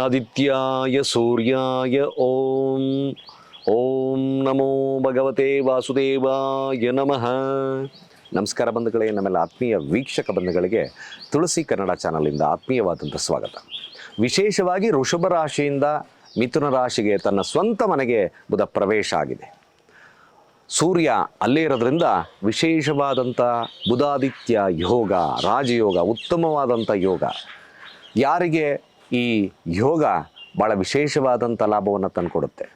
ಆದಿತ್ಯಾಯ ಸೂರ್ಯಾಯ ಓಂ. ಓಂ ನಮೋ ಭಗವತೆ ವಾಸುದೇವಾಯ ನಮಃ. ನಮಸ್ಕಾರ ಬಂಧುಗಳೇ, ನಮ್ಮೆಲ್ಲ ಆತ್ಮೀಯ ವೀಕ್ಷಕ ಬಂಧುಗಳಿಗೆ ತುಳಸಿ ಕನ್ನಡ ಚಾನಲಿಂದ ಆತ್ಮೀಯವಾದಂಥ ಸ್ವಾಗತ. ವಿಶೇಷವಾಗಿ ಋಷಭ ರಾಶಿಯಿಂದ ಮಿಥುನ ರಾಶಿಗೆ ತನ್ನ ಸ್ವಂತ ಮನೆಗೆ ಬುಧ ಪ್ರವೇಶ ಆಗಿದೆ. ಸೂರ್ಯ ಅಲ್ಲೇ ಇರೋದ್ರಿಂದ ವಿಶೇಷವಾದಂಥ ಬುಧಾದಿತ್ಯ ಯೋಗ, ರಾಜಯೋಗ ಉತ್ತಮವಾದಂಥ ಯೋಗ. ಯಾರಿಗೆ ಈ ಯೋಗ ಭಾಳ ವಿಶೇಷವಾದಂಥ ಲಾಭವನ್ನು ತಂದುಕೊಡುತ್ತೆ.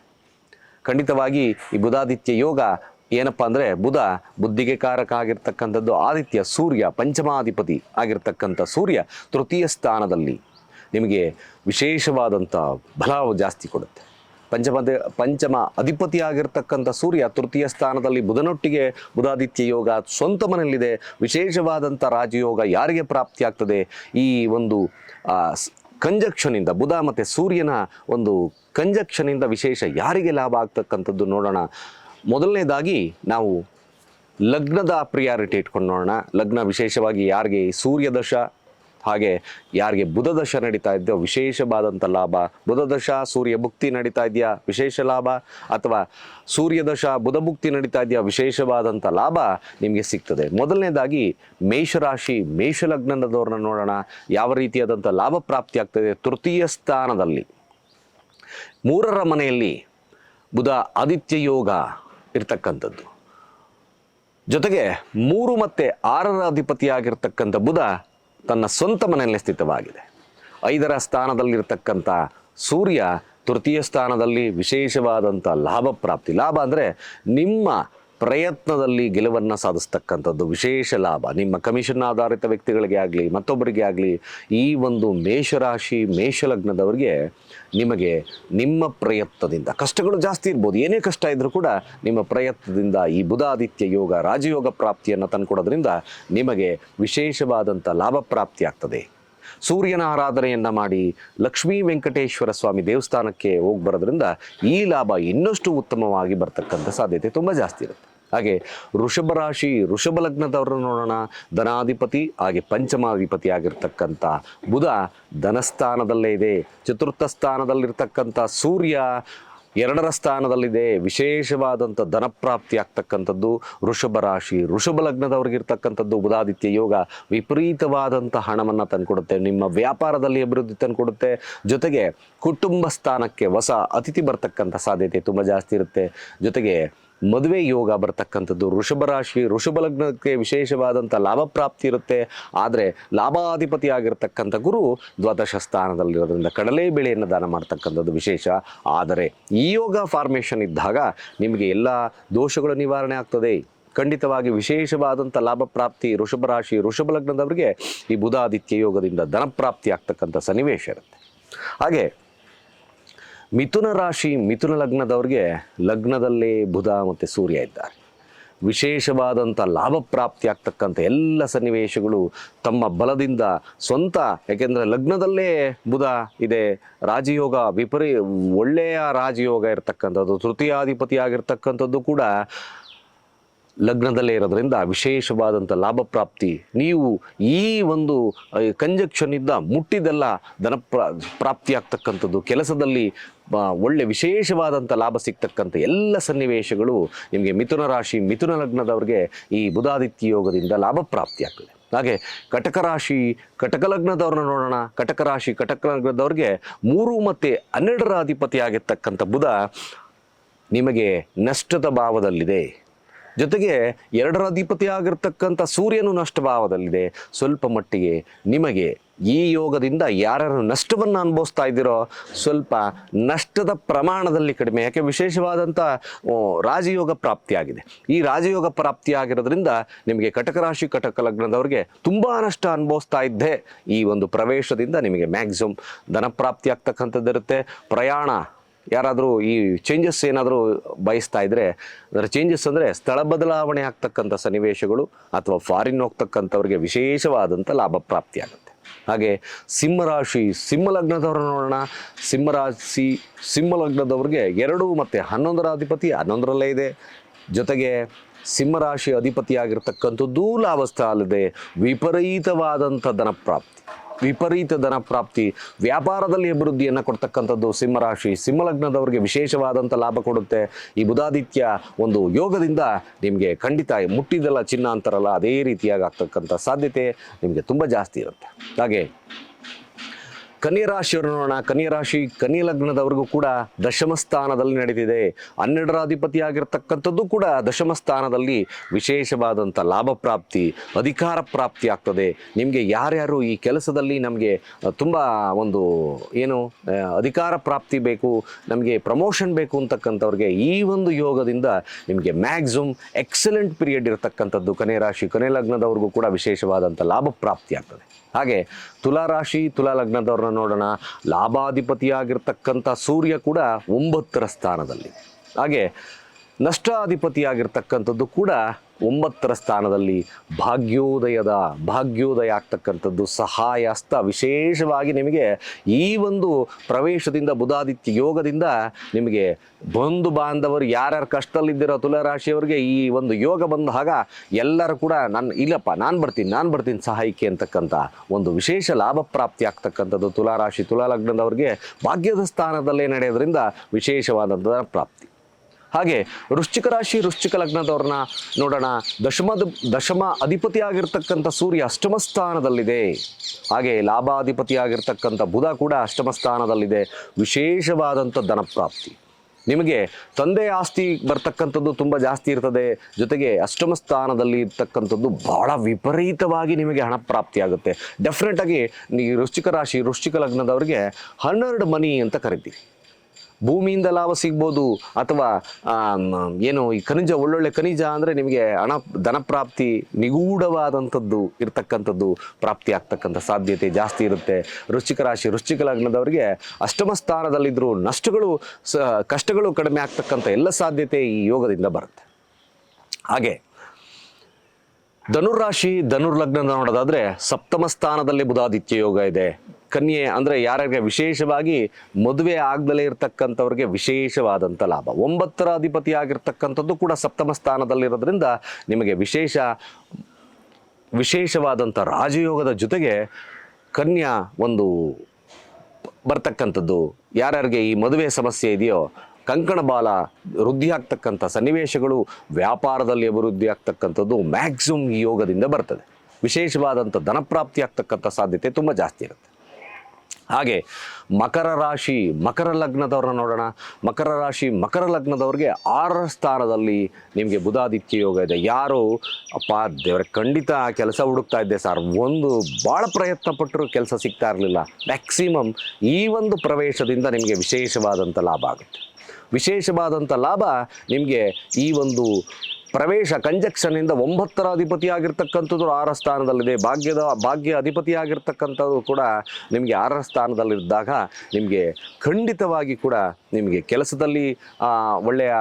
ಖಂಡಿತವಾಗಿ ಈ ಬುಧಾದಿತ್ಯ ಯೋಗ ಏನಪ್ಪ ಅಂದರೆ ಬುಧ ಬುದ್ಧಿಗೆ ಕಾರಕ ಆಗಿರ್ತಕ್ಕಂಥದ್ದು ಆದಿತ್ಯ ಸೂರ್ಯ, ಪಂಚಮಾಧಿಪತಿ ಆಗಿರ್ತಕ್ಕಂಥ ಸೂರ್ಯ ತೃತೀಯ ಸ್ಥಾನದಲ್ಲಿ ನಿಮಗೆ ವಿಶೇಷವಾದಂಥ ಬಲ ಜಾಸ್ತಿ ಕೊಡುತ್ತೆ. ಪಂಚಮದ ಪಂಚಮ ಅಧಿಪತಿ ಆಗಿರ್ತಕ್ಕಂಥ ಸೂರ್ಯ ತೃತೀಯ ಸ್ಥಾನದಲ್ಲಿ ಬುಧನೊಟ್ಟಿಗೆ ಬುಧಾದಿತ್ಯ ಯೋಗ ಸ್ವಂತ ಮನೆಯಲ್ಲಿದೆ. ವಿಶೇಷವಾದಂಥ ರಾಜಯೋಗ ಯಾರಿಗೆ ಪ್ರಾಪ್ತಿಯಾಗ್ತದೆ? ಈ ಒಂದು ಕಂಜಕ್ಷನಿಂದ ಬುಧ ಮತ್ತು ಸೂರ್ಯನ ಒಂದು ಕಂಜಕ್ಷನಿಂದ ವಿಶೇಷ ಯಾರಿಗೆ ಲಾಭ ಆಗ್ತಕ್ಕಂಥದ್ದು ನೋಡೋಣ. ಮೊದಲನೇದಾಗಿ ನಾವು ಲಗ್ನದ ಪ್ರಿಯಾರಿಟಿ ಇಟ್ಕೊಂಡು ನೋಡೋಣ. ಲಗ್ನ ವಿಶೇಷವಾಗಿ ಯಾರಿಗೆ ಸೂರ್ಯದಶ ಸೂರ್ಯ ದಶ ಹಾಗೆ ಯಾರಿಗೆ ಬುಧ ದಶ ನಡೀತಾ ಇದೆಯೋ ವಿಶೇಷವಾದಂಥ ಲಾಭ. ಬುಧ ದಶ ಸೂರ್ಯ ಭುಕ್ತಿ ನಡೀತಾ ಇದೆಯಾ? ವಿಶೇಷ ಲಾಭ? ಅಥವಾ ಸೂರ್ಯ ದಶ, ಬುಧ ಭುಕ್ತಿ ನಡೀತಾ ಇದೆಯಾ? ವಿಶೇಷವಾದಂಥ ಲಾಭ ನಿಮಗೆ ಸಿಗ್ತದೆ. ಮೊದಲನೇದಾಗಿ ಮೇಷರಾಶಿ ಮೇಷಲಗ್ನದವ್ರನ್ನ ನೋಡೋಣ. ಯಾವ ರೀತಿಯಾದಂಥ ಲಾಭ ಪ್ರಾಪ್ತಿ ಆಗ್ತದೆ? ತೃತೀಯ ಸ್ಥಾನದಲ್ಲಿ ಮೂರರ ಮನೆಯಲ್ಲಿ ಬುಧ ಆದಿತ್ಯ ಯೋಗ ಇರ್ತಕ್ಕಂಥದ್ದು. ಜೊತೆಗೆ ಮೂರು ಮತ್ತು ಆರರ ಅಧಿಪತಿಯಾಗಿರ್ತಕ್ಕಂಥ ಬುಧ ತನ್ನ ಸ್ವಂತ ಮನೆಯಲ್ಲಿ ಸ್ಥಿತವಾಗಿದೆ. ಐದರ ಸ್ಥಾನದಲ್ಲಿರ್ತಕ್ಕಂಥ ಸೂರ್ಯ ತೃತೀಯ ಸ್ಥಾನದಲ್ಲಿ ವಿಶೇಷವಾದಂಥ ಲಾಭ ಪ್ರಾಪ್ತಿ. ಲಾಭ ಅಂದರೆ ನಿಮ್ಮ ಪ್ರಯತ್ನದಲ್ಲಿ ಗೆಲುವನ್ನು ಸಾಧಿಸ್ತಕ್ಕಂಥದ್ದು ವಿಶೇಷ ಲಾಭ. ನಿಮ್ಮ ಕಮಿಷನ್ ಆಧಾರಿತ ವ್ಯಕ್ತಿಗಳಿಗೆ ಆಗಲಿ, ಮತ್ತೊಬ್ಬರಿಗೆ ಆಗಲಿ, ಈ ಒಂದು ಮೇಷರಾಶಿ, ಮೇಷಲಗ್ನದವರಿಗೆ ನಿಮಗೆ ನಿಮ್ಮ ಪ್ರಯತ್ನದಿಂದ ಕಷ್ಟಗಳು ಜಾಸ್ತಿ ಇರ್ಬೋದು. ಏನೇ ಕಷ್ಟ ಇದ್ದರೂ ಕೂಡ ನಿಮ್ಮ ಪ್ರಯತ್ನದಿಂದ ಈ ಬುಧಾದಿತ್ಯ ಯೋಗ, ರಾಜಯೋಗ ಪ್ರಾಪ್ತಿಯನ್ನು ತಂದುಕೊಡೋದ್ರಿಂದ ನಿಮಗೆ ವಿಶೇಷವಾದಂಥ ಲಾಭ ಪ್ರಾಪ್ತಿ ಆಗ್ತದೆ. ಸೂರ್ಯನ ಆರಾಧನೆಯನ್ನು ಮಾಡಿ, ಲಕ್ಷ್ಮೀ ವೆಂಕಟೇಶ್ವರ ಸ್ವಾಮಿ ದೇವಸ್ಥಾನಕ್ಕೆ ಹೋಗಿ ಬರೋದ್ರಿಂದ ಈ ಲಾಭ ಇನ್ನಷ್ಟು ಉತ್ತಮವಾಗಿ ಬರ್ತಕ್ಕಂಥ ಸಾಧ್ಯತೆ ತುಂಬ ಜಾಸ್ತಿ ಇರುತ್ತೆ. ಹಾಗೆ ವೃಷಭ ರಾಶಿ, ವೃಷಭ ಲಗ್ನದವರನ್ನು ನೋಡೋಣ. ಧನಾಧಿಪತಿ ಹಾಗೆ ಪಂಚಮಾಧಿಪತಿ ಆಗಿರ್ತಕ್ಕಂಥ ಬುಧ ಧನಸ್ಥಾನದಲ್ಲೇ ಇದೆ. ಚತುರ್ಥ ಸ್ಥಾನದಲ್ಲಿರ್ತಕ್ಕಂಥ ಸೂರ್ಯ ಎರಡರ ಸ್ಥಾನದಲ್ಲಿದೆ. ವಿಶೇಷವಾದಂಥ ಧನಪ್ರಾಪ್ತಿ ಆಗ್ತಕ್ಕಂಥದ್ದು ವೃಷಭ ರಾಶಿ. ವೃಷಭ ಲಗ್ನದವ್ರಿಗಿರ್ತಕ್ಕಂಥದ್ದು ಬುಧಾದಿತ್ಯ ಯೋಗ ವಿಪರೀತವಾದಂಥ ಹಣವನ್ನು ತಂದುಕೊಡುತ್ತೆ. ನಿಮ್ಮ ವ್ಯಾಪಾರದಲ್ಲಿ ಅಭಿವೃದ್ಧಿ ತಂದುಕೊಡುತ್ತೆ. ಜೊತೆಗೆ ಕುಟುಂಬ ಸ್ಥಾನಕ್ಕೆ ಹೊಸ ಅತಿಥಿ ಬರ್ತಕ್ಕಂಥ ಸಾಧ್ಯತೆ ತುಂಬ ಜಾಸ್ತಿ ಇರುತ್ತೆ. ಜೊತೆಗೆ ಮದುವೆ ಯೋಗ ಬರ್ತಕ್ಕಂಥದ್ದು ಋಷಭ ರಾಶಿ ಋಷಭ ಲಗ್ನಕ್ಕೆ ವಿಶೇಷವಾದಂಥ ಲಾಭ ಪ್ರಾಪ್ತಿ ಇರುತ್ತೆ. ಆದರೆ ಲಾಭಾಧಿಪತಿ ಆಗಿರತಕ್ಕಂಥ ಗುರು ದ್ವಾದಶ ಸ್ಥಾನದಲ್ಲಿರೋದ್ರಿಂದ ಕಡಲೆ ಬೆಳೆಯನ್ನು ದಾನ ಮಾಡ್ತಕ್ಕಂಥದ್ದು ವಿಶೇಷ. ಆದರೆ ಈ ಯೋಗ ಫಾರ್ಮೇಷನ್ ಇದ್ದಾಗ ನಿಮಗೆ ಎಲ್ಲ ದೋಷಗಳು ನಿವಾರಣೆ ಆಗ್ತದೆ. ಖಂಡಿತವಾಗಿ ವಿಶೇಷವಾದಂಥ ಲಾಭ ಪ್ರಾಪ್ತಿ ಋಷಭ ರಾಶಿ ಋಷಭ ಲಗ್ನದವರಿಗೆ ಈ ಬುಧಾದಿತ್ಯ ಯೋಗದಿಂದ ಧನಪ್ರಾಪ್ತಿ ಆಗ್ತಕ್ಕಂಥ ಸನ್ನಿವೇಶ ಇರುತ್ತೆ. ಹಾಗೆ ಮಿಥುನ ರಾಶಿ ಮಿಥುನ ಲಗ್ನದವ್ರಿಗೆ ಲಗ್ನದಲ್ಲಿ ಬುಧ ಮತ್ತು ಸೂರ್ಯ ಇದ್ದಾರೆ. ವಿಶೇಷವಾದಂಥ ಲಾಭ ಪ್ರಾಪ್ತಿ ಆಗ್ತಕ್ಕಂಥ ಎಲ್ಲ ಸನ್ನಿವೇಶಗಳು ತಮ್ಮ ಬಲದಿಂದ ಸ್ವಂತ, ಯಾಕೆಂದರೆ ಲಗ್ನದಲ್ಲೇ ಬುಧ ಇದೆ. ರಾಜಯೋಗ ವಿಪರೀ ಒಳ್ಳೆಯ ರಾಜಯೋಗ ಇರತಕ್ಕಂಥದ್ದು, ತೃತೀಯಾಧಿಪತಿ ಆಗಿರ್ತಕ್ಕಂಥದ್ದು ಕೂಡ ಲಗ್ನದಲ್ಲೇ ಇರೋದ್ರಿಂದ ವಿಶೇಷವಾದಂಥ ಲಾಭ ಪ್ರಾಪ್ತಿ, ನೀವು ಈ ಒಂದು ಕಂಜಕ್ಷನ್ ಇದ್ದ ಮುಟ್ಟಿದೆಲ್ಲ ಧನ ಪ್ರಾ, ಪ್ರಾಪ್ತಿ ಆಗ್ತಕ್ಕಂಥದ್ದು, ಕೆಲಸದಲ್ಲಿ ಒಳ್ಳೆ ವಿಶೇಷವಾದಂಥ ಲಾಭ ಸಿಗ್ತಕ್ಕಂಥ ಎಲ್ಲ ಸನ್ನಿವೇಶಗಳು ನಿಮಗೆ ಮಿಥುನ ರಾಶಿ, ಮಿಥುನ ಲಗ್ನದವ್ರಿಗೆ ಈ ಬುಧಾದಿತ್ಯ ಯೋಗದಿಂದ ಲಾಭ ಪ್ರಾಪ್ತಿ ಆಗ್ತದೆ. ಹಾಗೆ ಕಟಕ ರಾಶಿ, ಕಟಕ ಲಗ್ನದವ್ರನ್ನ ನೋಡೋಣ. ಕಟಕ ರಾಶಿ, ಕಟಕ ಲಗ್ನದವ್ರಿಗೆ ಮೂರು ಮತ್ತು ಹನ್ನೆರಡರ ಅಧಿಪತಿ ಆಗಿರ್ತಕ್ಕಂಥ ಬುಧ ನಿಮಗೆ ನಷ್ಟದ ಭಾವದಲ್ಲಿದೆ. ಜೊತೆಗೆ ಎರಡರ ಅಧಿಪತಿ ಆಗಿರ್ತಕ್ಕಂಥ ಸೂರ್ಯನು ನಷ್ಟ ಭಾವದಲ್ಲಿದೆ ಸ್ವಲ್ಪ ಮಟ್ಟಿಗೆ ನಿಮಗೆ ಈ ಯೋಗದಿಂದ ಯಾರ್ಯಾರು ನಷ್ಟವನ್ನು ಅನುಭವಿಸ್ತಾ ಇದ್ದೀರೋ ಸ್ವಲ್ಪ ನಷ್ಟದ ಪ್ರಮಾಣದಲ್ಲಿ ಕಡಿಮೆ, ಯಾಕೆ ವಿಶೇಷವಾದಂಥ ರಾಜಯೋಗ ಪ್ರಾಪ್ತಿಯಾಗಿದೆ. ಈ ರಾಜಯೋಗ ಪ್ರಾಪ್ತಿಯಾಗಿರೋದ್ರಿಂದ ನಿಮಗೆ ಕಟಕ ರಾಶಿ ಕಟಕ ಲಗ್ನದವ್ರಿಗೆ ತುಂಬ ನಷ್ಟ ಅನುಭವಿಸ್ತಾ ಇದ್ದೆ. ಈ ಒಂದು ಪ್ರವೇಶದಿಂದ ನಿಮಗೆ ಮ್ಯಾಕ್ಸಿಮಮ್ ಧನ ಪ್ರಾಪ್ತಿ ಆಗ್ತಕ್ಕಂಥದ್ದು ಇರುತ್ತೆ ಪ್ರಯಾಣ ಯಾರಾದರೂ ಈ ಚೇಂಜಸ್ ಏನಾದರೂ ಬಯಸ್ತಾ ಇದ್ದರೆ ಅದರ ಚೇಂಜಸ್ ಅಂದರೆ ಸ್ಥಳ ಬದಲಾವಣೆ ಆಗ್ತಕ್ಕಂಥ ಸನ್ನಿವೇಶಗಳು ಅಥವಾ ಫಾರಿನ್ ಹೋಗ್ತಕ್ಕಂಥವ್ರಿಗೆ ವಿಶೇಷವಾದಂಥ ಲಾಭ ಪ್ರಾಪ್ತಿಯಾಗುತ್ತೆ ಹಾಗೆ ಸಿಂಹರಾಶಿ ಸಿಂಹಲಗ್ನದವ್ರ ನೋಡೋಣ. ಸಿಂಹರಾಶಿ ಸಿಂಹಲಗ್ನದವ್ರಿಗೆ ಎರಡು ಮತ್ತು ಹನ್ನೊಂದರ ಅಧಿಪತಿ ಹನ್ನೊಂದರಲ್ಲೇ ಇದೆ. ಜೊತೆಗೆ ಸಿಂಹರಾಶಿ ಅಧಿಪತಿಯಾಗಿರತಕ್ಕಂಥದ್ದು ಲಾಭಸ್ಥ ಅಲ್ಲದೆ ವಿಪರೀತವಾದಂಥ ಧನ ಪ್ರಾಪ್ತಿ. ವಿಪರೀತ ಧನ ಪ್ರಾಪ್ತಿ, ವ್ಯಾಪಾರದಲ್ಲಿ ಅಭಿವೃದ್ಧಿಯನ್ನು ಕೊಡ್ತಕ್ಕಂಥದ್ದು ಸಿಂಹರಾಶಿ ಸಿಂಹಲಗ್ನದವರಿಗೆ ವಿಶೇಷವಾದಂಥ ಲಾಭ ಕೊಡುತ್ತೆ. ಈ ಬುಧಾದಿತ್ಯ ಒಂದು ಯೋಗದಿಂದ ನಿಮಗೆ ಖಂಡಿತ ಮುಟ್ಟಿದೆಲ್ಲ ಚಿನ್ನ ಅಂತಾರಲ್ಲ, ಅದೇ ರೀತಿಯಾಗಿ ಆಗ್ತಕ್ಕಂಥ ಸಾಧ್ಯತೆ ನಿಮಗೆ ತುಂಬ ಜಾಸ್ತಿ ಇರುತ್ತೆ. ಹಾಗೆ ಕನ್ಯಾ ರಾಶಿಯವರು ನೋಡೋಣ. ಕನ್ಯಾ ರಾಶಿ ಕನ್ಯಾ ಲಗ್ನದವರೆಗೂ ಕೂಡ ದಶಮ ಸ್ಥಾನದಲ್ಲಿ ನಡೆದಿದೆ. ಹನ್ನೆರಡರ ಅಧಿಪತಿಯಾಗಿರ್ತಕ್ಕಂಥದ್ದು ಕೂಡ ದಶಮ ಸ್ಥಾನದಲ್ಲಿ ವಿಶೇಷವಾದಂಥ ಲಾಭ ಪ್ರಾಪ್ತಿ, ಅಧಿಕಾರ ಪ್ರಾಪ್ತಿ ಆಗ್ತದೆ. ನಿಮಗೆ ಯಾರ್ಯಾರು ಈ ಕೆಲಸದಲ್ಲಿ ನಮಗೆ ತುಂಬ ಒಂದು ಏನು ಅಧಿಕಾರ ಪ್ರಾಪ್ತಿ ಬೇಕು, ನಮಗೆ ಪ್ರಮೋಷನ್ ಬೇಕು ಅಂತಕ್ಕಂಥವ್ರಿಗೆ ಈ ಒಂದು ಯೋಗದಿಂದ ನಿಮಗೆ ಮ್ಯಾಕ್ಸಿಮಮ್ ಎಕ್ಸಲೆಂಟ್ ಪೀರಿಯಡ್ ಇರತಕ್ಕಂಥದ್ದು ಕನೆ ರಾಶಿ, ಕನ್ಯಾ ಲಗ್ನದವ್ರಿಗೂ ಕೂಡ ವಿಶೇಷವಾದಂಥ ಲಾಭ ಪ್ರಾಪ್ತಿ ಆಗ್ತದೆ. ಹಾಗೆ ತುಲಾ ರಾಶಿ ತುಲಾ ಲಗ್ನದವ್ರನ್ನ ನೋಡೋಣ. ಲಾಭಾಧಿಪತಿಯಾಗಿರ್ತಕ್ಕಂಥ ಸೂರ್ಯ ಕೂಡ ಒಂಬತ್ತರ ಸ್ಥಾನದಲ್ಲಿ. ಹಾಗೆ ನಷ್ಟಾಧಿಪತಿಯಾಗಿರ್ತಕ್ಕಂಥದ್ದು ಕೂಡ ಒಂಬತ್ತರ ಸ್ಥಾನದಲ್ಲಿ ಭಾಗ್ಯೋದಯದ ಭಾಗ್ಯೋದಯ ಆಗ್ತಕ್ಕಂಥದ್ದು ಸಹಾಯ ಹಸ್ತ ವಿಶೇಷವಾಗಿ ನಿಮಗೆ ಈ ಒಂದು ಪ್ರವೇಶದಿಂದ, ಬುಧಾದಿತ್ಯ ಯೋಗದಿಂದ ನಿಮಗೆ ಬಂಧು ಬಾಂಧವರು ಯಾರ್ಯಾರು ಕಷ್ಟದಲ್ಲಿದ್ದಿರೋ ತುಲಾರಾಶಿಯವರಿಗೆ ಈ ಒಂದು ಯೋಗ ಬಂದಾಗ ಎಲ್ಲರೂ ಕೂಡ ನಾನು, ಇಲ್ಲಪ್ಪ, ನಾನು ಬರ್ತೀನಿ ನಾನು ಬರ್ತೀನಿ ಸಹಾಯಕ್ಕೆ ಅಂತಕ್ಕಂಥ ಒಂದು ವಿಶೇಷ ಲಾಭ ಪ್ರಾಪ್ತಿ ಆಗ್ತಕ್ಕಂಥದ್ದು ತುಲಾರಾಶಿ ತುಲಾ ಲಗ್ನದವ್ರಿಗೆ ಭಾಗ್ಯದ ಸ್ಥಾನದಲ್ಲೇ ನಡೆಯೋದ್ರಿಂದ ವಿಶೇಷವಾದಂಥ ಪ್ರಾಪ್ತಿ. ಹಾಗೆ ವೃಶ್ಚಿಕ ರಾಶಿ, ವೃಶ್ಚಿಕ ಲಗ್ನದವ್ರನ್ನ ನೋಡೋಣ. ದಶಮದ ದಶಮ ಅಧಿಪತಿಯಾಗಿರ್ತಕ್ಕಂಥ ಸೂರ್ಯ ಅಷ್ಟಮ ಸ್ಥಾನದಲ್ಲಿದೆ. ಹಾಗೆ ಲಾಭಾಧಿಪತಿಯಾಗಿರ್ತಕ್ಕಂಥ ಬುಧ ಕೂಡ ಅಷ್ಟಮ ಸ್ಥಾನದಲ್ಲಿದೆ. ವಿಶೇಷವಾದಂಥ ಧನಪ್ರಾಪ್ತಿ. ನಿಮಗೆ ತಂದೆ ಆಸ್ತಿ ಬರ್ತಕ್ಕಂಥದ್ದು ತುಂಬ ಜಾಸ್ತಿ ಇರ್ತದೆ. ಜೊತೆಗೆ ಅಷ್ಟಮ ಸ್ಥಾನದಲ್ಲಿ ಇರ್ತಕ್ಕಂಥದ್ದು ಬಹಳ ವಿಪರೀತವಾಗಿ ನಿಮಗೆ ಹಣ ಪ್ರಾಪ್ತಿ ಆಗುತ್ತೆ. ಡೆಫಿನೆಟಾಗಿ ಈ ವೃಶ್ಚಿಕ ರಾಶಿ, ವೃಶ್ಚಿಕ ಲಗ್ನದವರಿಗೆ ಹನ್ನೆರಡು ಮನಿ ಅಂತ ಕರಿತೀವಿ. ಭೂಮಿಯಿಂದ ಲಾಭ ಸಿಗ್ಬೋದು ಅಥವಾ ಏನು ಈ ಖನಿಜ, ಒಳ್ಳೊಳ್ಳೆ ಖನಿಜ ಅಂದರೆ ನಿಮಗೆ ಹಣ, ಧನ ಪ್ರಾಪ್ತಿ ನಿಗೂಢವಾದಂಥದ್ದು ಇರತಕ್ಕಂಥದ್ದು ಪ್ರಾಪ್ತಿ ಆಗ್ತಕ್ಕಂಥ ಸಾಧ್ಯತೆ ಜಾಸ್ತಿ ಇರುತ್ತೆ. ವೃಶ್ಚಿಕ ರಾಶಿ, ವೃಶ್ಚಿಕ ಲಗ್ನದವರಿಗೆ ಅಷ್ಟಮ ಸ್ಥಾನದಲ್ಲಿದ್ದರೂ ನಷ್ಟಗಳು ಸ, ಕಷ್ಟಗಳು ಕಡಿಮೆ ಆಗ್ತಕ್ಕಂಥ ಎಲ್ಲ ಸಾಧ್ಯತೆ ಈ ಯೋಗದಿಂದ ಬರುತ್ತೆ. ಹಾಗೆ ಧನುರ್ರಾಶಿ ಧನುರ್ಲಗ್ನ ನೋಡೋದಾದರೆ ಸಪ್ತಮ ಸ್ಥಾನದಲ್ಲಿ ಬುಧಾದಿತ್ಯ ಯೋಗ ಇದೆ. ಕನ್ಯೆ ಅಂದರೆ ಯಾರ್ಯಾರಿಗೆ ವಿಶೇಷವಾಗಿ ಮದುವೆ ಆಗದಲೇ ಇರತಕ್ಕಂಥವ್ರಿಗೆ ವಿಶೇಷವಾದಂಥ ಲಾಭ. ಒಂಬತ್ತರ ಅಧಿಪತಿ ಆಗಿರ್ತಕ್ಕಂಥದ್ದು ಕೂಡ ಸಪ್ತಮ ಸ್ಥಾನದಲ್ಲಿರೋದ್ರಿಂದ ನಿಮಗೆ ವಿಶೇಷ, ವಿಶೇಷವಾದಂಥ ರಾಜಯೋಗದ ಜೊತೆಗೆ ಕನ್ಯಾ ಒಂದು ಬರ್ತಕ್ಕಂಥದ್ದು. ಯಾರ್ಯಾರಿಗೆ ಈ ಮದುವೆ ಸಮಸ್ಯೆ ಇದೆಯೋ, ಕಂಕಣ ಬಾಲ ವೃದ್ಧಿ ಆಗ್ತಕ್ಕಂಥ ಸನ್ನಿವೇಶಗಳು ವ್ಯಾಪಾರದಲ್ಲಿ ಅಭಿವೃದ್ಧಿ ಆಗ್ತಕ್ಕಂಥದ್ದು ಮ್ಯಾಕ್ಸಿಮಮ್ ಈ ಯೋಗದಿಂದ ಬರ್ತದೆ. ವಿಶೇಷವಾದಂಥ ಧನಪ್ರಾಪ್ತಿ ಆಗ್ತಕ್ಕಂಥ ಸಾಧ್ಯತೆ ತುಂಬ ಜಾಸ್ತಿ ಇರುತ್ತೆ. ಹಾಗೆ ಮಕರ ರಾಶಿ, ಮಕರ ಲಗ್ನದವ್ರನ್ನ ನೋಡೋಣ. ಮಕರ ರಾಶಿ, ಮಕರ ಲಗ್ನದವ್ರಿಗೆ ಆರರ ಸ್ಥಾನದಲ್ಲಿ ನಿಮಗೆ ಬುಧಾದಿತ್ಯ ಯೋಗ ಇದೆ. ಯಾರು? ಅಪ್ಪ, ದೇವರ, ಖಂಡಿತ ಕೆಲಸ ಹುಡುಕ್ತಾ ಇದ್ದೆ ಸರ್. ಒಂದು ಭಾಳ ಪ್ರಯತ್ನ ಪಟ್ಟರೂ ಕೆಲಸ ಸಿಗ್ತಾ ಇರಲಿಲ್ಲ. ಮ್ಯಾಕ್ಸಿಮಮ್ ಈ ಒಂದು ಪ್ರವೇಶದಿಂದ ನಿಮಗೆ ವಿಶೇಷವಾದಂಥ ಲಾಭ ಆಗುತ್ತೆ. ವಿಶೇಷವಾದಂಥ ಲಾಭ ನಿಮಗೆ ಈ ಒಂದು ಪ್ರವೇಶ ಕಂಜಕ್ಷನ್ನಿಂದ ಒಂಬತ್ತರ ಅಧಿಪತಿಯಾಗಿರ್ತಕ್ಕಂಥದ್ದು ಆರ ಸ್ಥಾನದಲ್ಲಿದೆ. ಭಾಗ್ಯದ, ಭಾಗ್ಯ ಅಧಿಪತಿಯಾಗಿರ್ತಕ್ಕಂಥದ್ದು ಕೂಡ ನಿಮಗೆ ಆರರ ಸ್ಥಾನದಲ್ಲಿದ್ದಾಗ ನಿಮಗೆ ಖಂಡಿತವಾಗಿ ಕೂಡ ನಿಮಗೆ ಕೆಲಸದಲ್ಲಿ ಒಳ್ಳೆಯ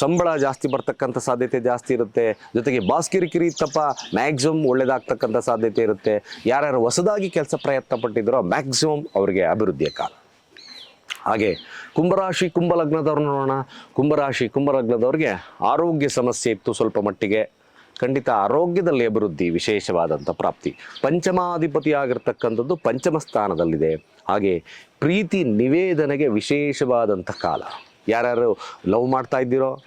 ಸಂಬಳ ಜಾಸ್ತಿ ಬರ್ತಕ್ಕಂಥ ಸಾಧ್ಯತೆ ಜಾಸ್ತಿ ಇರುತ್ತೆ. ಜೊತೆಗೆ ಬಾಸ್ ಕಿರಿಕಿರಿ ಇತ್ತಪ್ಪ ಮ್ಯಾಕ್ಸಿಮಮ್ ಒಳ್ಳೆಯದಾಗ್ತಕ್ಕಂಥ ಸಾಧ್ಯತೆ ಇರುತ್ತೆ. ಯಾರ್ಯಾರು ಹೊಸದಾಗಿ ಕೆಲಸ ಪ್ರಯತ್ನ ಪಟ್ಟಿದ್ರೋ ಮ್ಯಾಕ್ಸಿಮಮ್ ಅವರಿಗೆ ಅಭಿವೃದ್ಧಿಯ ಕಾಲ. ಹಾಗೆ ಕುಂಭರಾಶಿ ಕುಂಭಲಗ್ನದವ್ರು ನೋಡೋಣ ಕುಂಭರಾಶಿ ಕುಂಭಲಗ್ನದವ್ರಿಗೆ ಆರೋಗ್ಯ ಸಮಸ್ಯೆ ಇತ್ತು ಸ್ವಲ್ಪ ಮಟ್ಟಿಗೆ. ಖಂಡಿತ ಆರೋಗ್ಯದಲ್ಲಿ ಅಭಿವೃದ್ಧಿ ವಿಶೇಷವಾದಂಥ ಪ್ರಾಪ್ತಿ. ಪಂಚಮಾಧಿಪತಿ ಆಗಿರ್ತಕ್ಕಂಥದ್ದು ಪಂಚಮ ಸ್ಥಾನದಲ್ಲಿದೆ. ಹಾಗೆ ಪ್ರೀತಿ ನಿವೇದನೆಗೆ ವಿಶೇಷವಾದಂಥ ಕಾಲ. ಯಾರ್ಯಾರು ಲವ್ ಮಾಡ್ತಾ ಇದ್ದೀರೋ,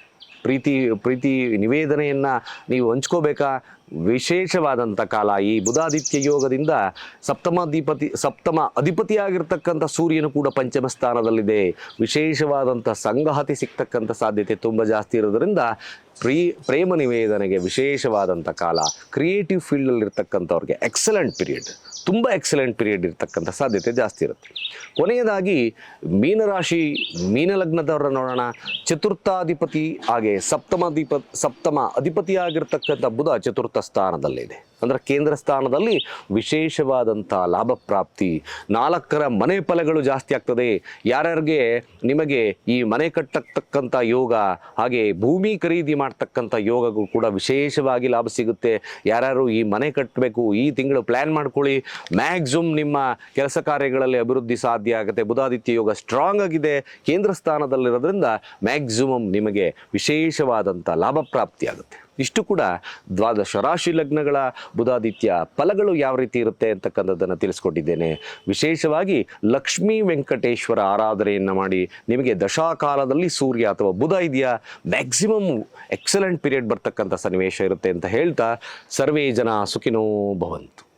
ಪ್ರೀತಿ ಪ್ರೀತಿ ನಿವೇದನೆಯನ್ನು ನೀವು ಹಂಚ್ಕೋಬೇಕಾ? ವಿಶೇಷವಾದಂಥ ಕಾಲ ಈ ಬುಧಾದಿತ್ಯ ಯೋಗದಿಂದ ಸಪ್ತಮಾಧಿಪತಿ ಸಪ್ತಮ ಅಧಿಪತಿಯಾಗಿರ್ತಕ್ಕಂಥ ಸೂರ್ಯನು ಕೂಡ ಪಂಚಮ ಸ್ಥಾನದಲ್ಲಿದೆ. ವಿಶೇಷವಾದಂಥ ಸಂಗಾತಿ ಸಿಗ್ತಕ್ಕಂಥ ಸಾಧ್ಯತೆ ತುಂಬ ಜಾಸ್ತಿ ಇರೋದರಿಂದ ಪ್ರೀ, ಪ್ರೇಮ ನಿವೇದನೆಗೆ ವಿಶೇಷವಾದಂಥ ಕಾಲ. ಕ್ರಿಯೇಟಿವ್ ಫೀಲ್ಡಲ್ಲಿರ್ತಕ್ಕಂಥವ್ರಿಗೆ ಎಕ್ಸಲೆಂಟ್ ಪೀರಿಯಡ್ ತುಂಬ ಎಕ್ಸಲೆಂಟ್ ಪೀರಿಯಡ್ ಇರ್ತಕ್ಕಂಥ ಸಾಧ್ಯತೆ ಜಾಸ್ತಿ ಇರುತ್ತೆ. ಕೊನೆಯದಾಗಿ ಮೀನರಾಶಿ ಮೀನಲಗ್ನದವರ ನೋಡೋಣ. ಚತುರ್ಥಾಧಿಪತಿ ಹಾಗೆ ಸಪ್ತಮಾಧಿಪ ಸಪ್ತಮ ಅಧಿಪತಿಯಾಗಿರ್ತಕ್ಕಂಥ ಬುಧ ಚತುರ್ಥ ಸ್ಥಾನದಲ್ಲಿದೆ ಅಂದರೆ ಕೇಂದ್ರ ಸ್ಥಾನದಲ್ಲಿ ವಿಶೇಷವಾದಂಥ ಲಾಭ ಪ್ರಾಪ್ತಿ. ನಾಲ್ಕರ ಮನೆ ಫಲಗಳು ಜಾಸ್ತಿ ಆಗ್ತದೆ. ಯಾರ್ಯಾರಿಗೆ ನಿಮಗೆ ಈ ಮನೆ ಕಟ್ಟತಕ್ಕಂಥ ಯೋಗ, ಹಾಗೆ ಭೂಮಿ ಖರೀದಿ ಮಾಡ್ತಕ್ಕಂಥ ಯೋಗಗೂ ಕೂಡ ವಿಶೇಷವಾಗಿ ಲಾಭ ಸಿಗುತ್ತೆ. ಯಾರ್ಯಾರು ಈ ಮನೆ ಕಟ್ಟಬೇಕು, ಈ ತಿಂಗಳು ಪ್ಲ್ಯಾನ್ ಮಾಡ್ಕೊಳ್ಳಿ. ಮ್ಯಾಕ್ಸಿಮಮ್ ನಿಮ್ಮ ಕೆಲಸ ಕಾರ್ಯಗಳಲ್ಲಿ ಅಭಿವೃದ್ಧಿ ಸಾಧ್ಯ ಆಗುತ್ತೆ. ಬುಧಾದಿತ್ಯ ಯೋಗ ಸ್ಟ್ರಾಂಗ್ ಆಗಿದೆ. ಕೇಂದ್ರ ಸ್ಥಾನದಲ್ಲಿರೋದ್ರಿಂದ ಮ್ಯಾಕ್ಸಿಮಮ್ ನಿಮಗೆ ವಿಶೇಷವಾದಂಥ ಲಾಭ ಪ್ರಾಪ್ತಿ ಆಗುತ್ತೆ. ಇಷ್ಟು ಕೂಡ ದ್ವಾದಶ ರಾಶಿ ಲಗ್ನಗಳ ಬುಧಾದಿತ್ಯ, ಫಲಗಳು ಯಾವ ರೀತಿ ಇರುತ್ತೆ ಅಂತಕ್ಕಂಥದ್ದನ್ನು ತಿಳಿಸ್ಕೊಟ್ಟಿದ್ದೇನೆ. ವಿಶೇಷವಾಗಿ ಲಕ್ಷ್ಮೀ ವೆಂಕಟೇಶ್ವರ ಆರಾಧನೆಯನ್ನು ಮಾಡಿ ನಿಮಗೆ ದಶಾಕಾಲದಲ್ಲಿ ಸೂರ್ಯ ಅಥವಾ ಬುಧ ಇದೆಯಾ ಮ್ಯಾಕ್ಸಿಮಮ್ ಎಕ್ಸಲೆಂಟ್ ಪೀರಿಯಡ್ ಬರ್ತಕ್ಕಂಥ ಸನ್ನಿವೇಶ ಇರುತ್ತೆ ಅಂತ ಹೇಳ್ತಾ, ಸರ್ವೇ ಜನ ಸುಖಿನೋ ಭವಂತು.